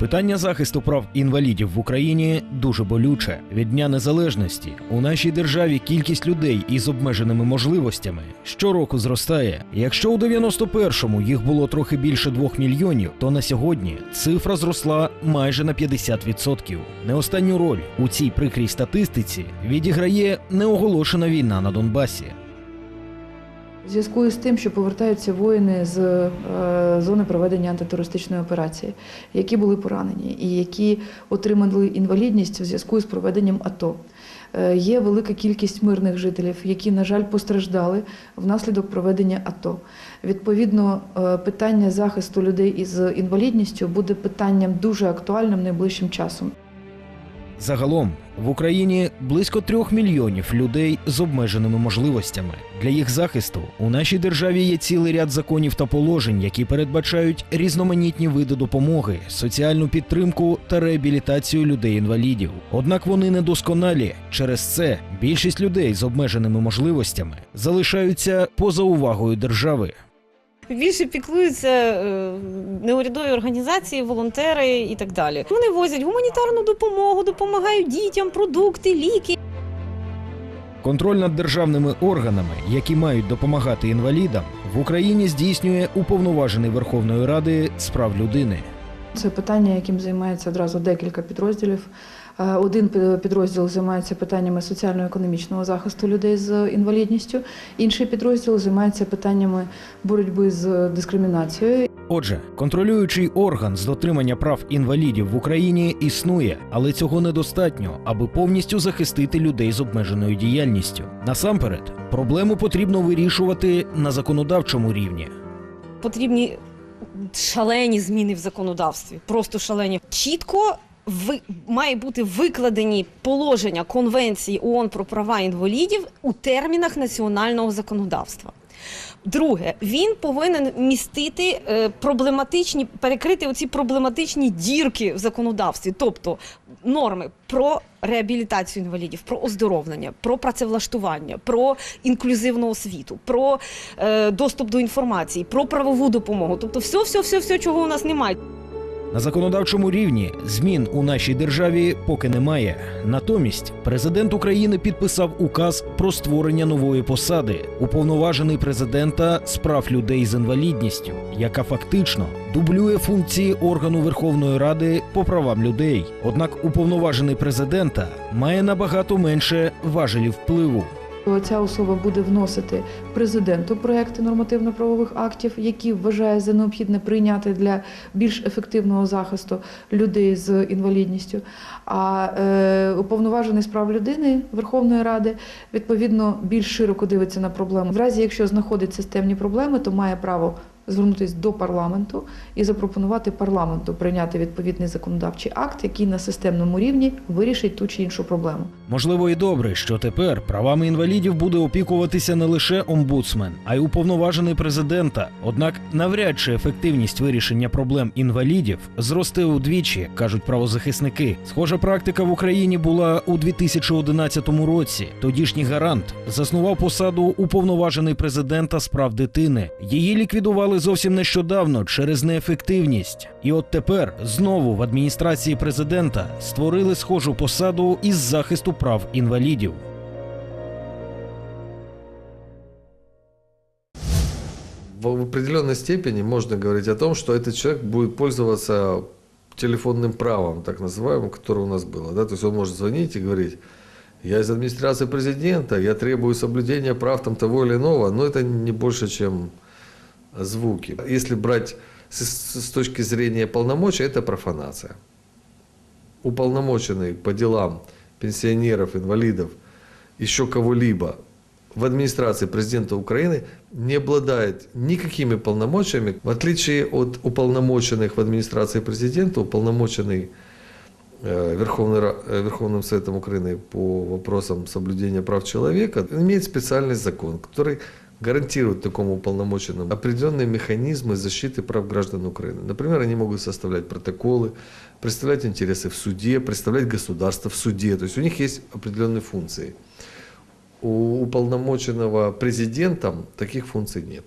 Питання захисту прав інвалідів в Україні дуже болюче. Від дня незалежності у нашій державі кількість людей із обмеженими можливостями щороку зростає. Якщо у 91-му їх було трохи більше двох мільйонів, то на сьогодні цифра зросла майже на 50%. Не останню роль у цій прикрій статистиці відіграє неоголошена війна на Донбасі. У зв'язку із тим, що повертаються воїни з е, зони проведення антитерористичної операції, які були поранені і які отримали інвалідність у зв'язку з проведенням АТО. Е, Є велика кількість мирних жителів, які, на жаль, постраждали внаслідок проведення АТО. Відповідно, е, питання захисту людей із інвалідністю буде питанням дуже актуальним найближчим часом. Загалом в Україні близько трьох мільйонів людей з обмеженими можливостями. Для їх захисту у нашій державі є цілий ряд законів та положень, які передбачають різноманітні види допомоги, соціальну підтримку та реабілітацію людей-інвалідів. Однак вони недосконалі. Через це більшість людей з обмеженими можливостями залишаються поза увагою держави. Більше піклуються е, неурядові організації, волонтери і так далі. Вони возять гуманітарну допомогу, допомагають дітям, продукти, ліки. Контроль над державними органами, які мають допомагати інвалідам, в Україні здійснює уповноважений Верховної Ради з прав людини. Це питання, яким займається одразу декілька підрозділів. Е, Один підрозділ займається питаннями соціально-економічного захисту людей з інвалідністю, інший підрозділ займається питаннями боротьби з дискримінацією. Отже, контролюючий орган з дотримання прав інвалідів в Україні існує, але цього недостатньо, аби повністю захистити людей з обмеженою діяльністю. Насамперед, проблему потрібно вирішувати на законодавчому рівні. Потрібні шалені зміни в законодавстві, просто шалені. Чітко ви, має бути викладені положення Конвенції ООН про права інвалідів у термінах національного законодавства. Друге, він повинен містити е, проблематичні, перекрити оці проблематичні дірки в законодавстві, тобто норми про реабілітацію інвалідів, про оздоровлення, про працевлаштування, про інклюзивну освіту, про е, доступ до інформації, про правову допомогу. Тобто, все, все, все, все, чого у нас немає. На законодавчому рівні змін у нашій державі поки немає. Натомість президент України підписав указ про створення нової посади уповноважений президента з прав людей з інвалідністю, яка фактично дублює функції органу Верховної Ради по правам людей. Однак уповноважений президента має набагато менше важелів впливу. Ця особа буде вносити президенту проекти нормативно-правових актів, які вважає за необхідне прийняти для більш ефективного захисту людей з інвалідністю. А е, уповноважений з прав людини Верховної Ради відповідно більш широко дивиться на проблему. В разі, якщо знаходить системні проблеми, то має право звернутися до парламенту і запропонувати парламенту прийняти відповідний законодавчий акт, який на системному рівні вирішить ту чи іншу проблему. Можливо, і добре, що тепер правами інвалідів буде опікуватися не лише омбудсмен, а й уповноважений президента. Однак навряд чи ефективність вирішення проблем інвалідів зросте удвічі, кажуть правозахисники. Схожа практика в Україні була у 2011 році. Тодішній гарант заснував посаду уповноважений президента з прав дитини. Її ліквідували зовсім нещодавно через неефективність. І от тепер знову в адміністрації президента створили схожу посаду із захисту прав інвалідів. в в определенной степени можно говорить о том, что этот человек будет пользоваться телефонным правом, так называемым, которое у нас было. Да? То есть он может звонить и говорить, я из администрации президента, я требую соблюдения прав там, того или иного, но это не больше, чем звуки. Если брать с, с- точки зрения полномочий, это профанация. Уполномоченный по делам пенсионеров, инвалидов, еще кого-либо в администрации президента Украины не обладает никакими полномочиями, в отличие от уполномоченных в администрации президента, уполномоченный э, Верховный э, Верховным Советом Украины по вопросам соблюдения прав человека, имеет специальный закон, который гарантирует такому уполномоченному определенные механизмы защиты прав граждан Украины. Например, они могут составлять протоколы, представлять интересы в суде, представлять государство в суде. То есть у них есть определенные функции. У уполномоченного президентом таких функций нет.